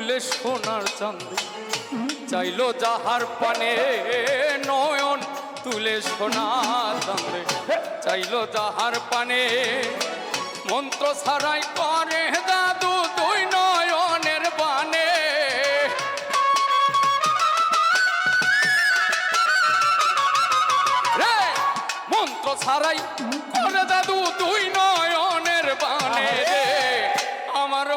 তুলে সোনার চাঁদ। চাইলো যাহার পানে নয়ন, তুলে সোনার চাঁদ। চাইলো যাহার পানে মন্ত্র ছাড়াই করে দাদু দুই নয়নের বানে মন্ত্র ছাড়াই করে দাদু দুই নয়নের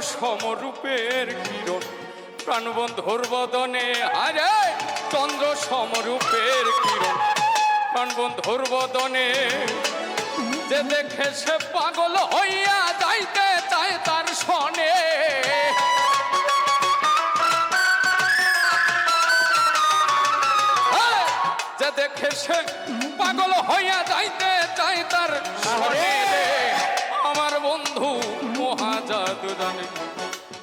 সমরূপের কিরণ। প্রাণবন্ধুর বদনে আরে চন্দ্র সমরূপের কিরণ। প্রাণবন্ধুর বদনে যে দেখে সে পাগল হইয়া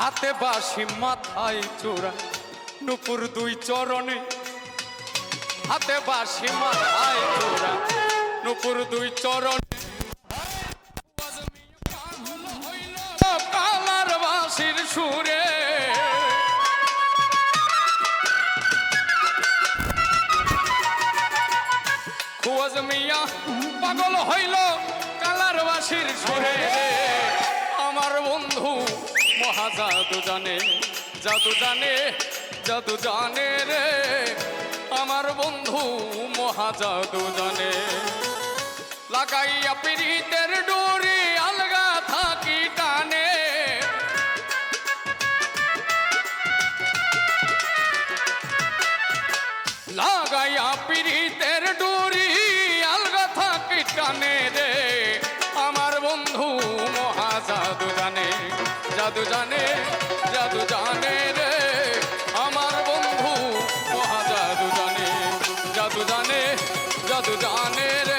হাতে বাসি মাথায় চোরা নুপুর দুই চরণে। হাতে বাসি মাথায় চোরা নুপুর দুই চরণে। কালার বাসির সুরে। খুয়াজ মিয়া, পাগল হইল কালার বাসির সুরে। আমার বন্ধু মহা জাদু জানে জাদু জানে জাদু জানে রে। আমার বন্ধু মহা জাদু জানে। লাগাইয়া পিড়িতের ডোরি জানের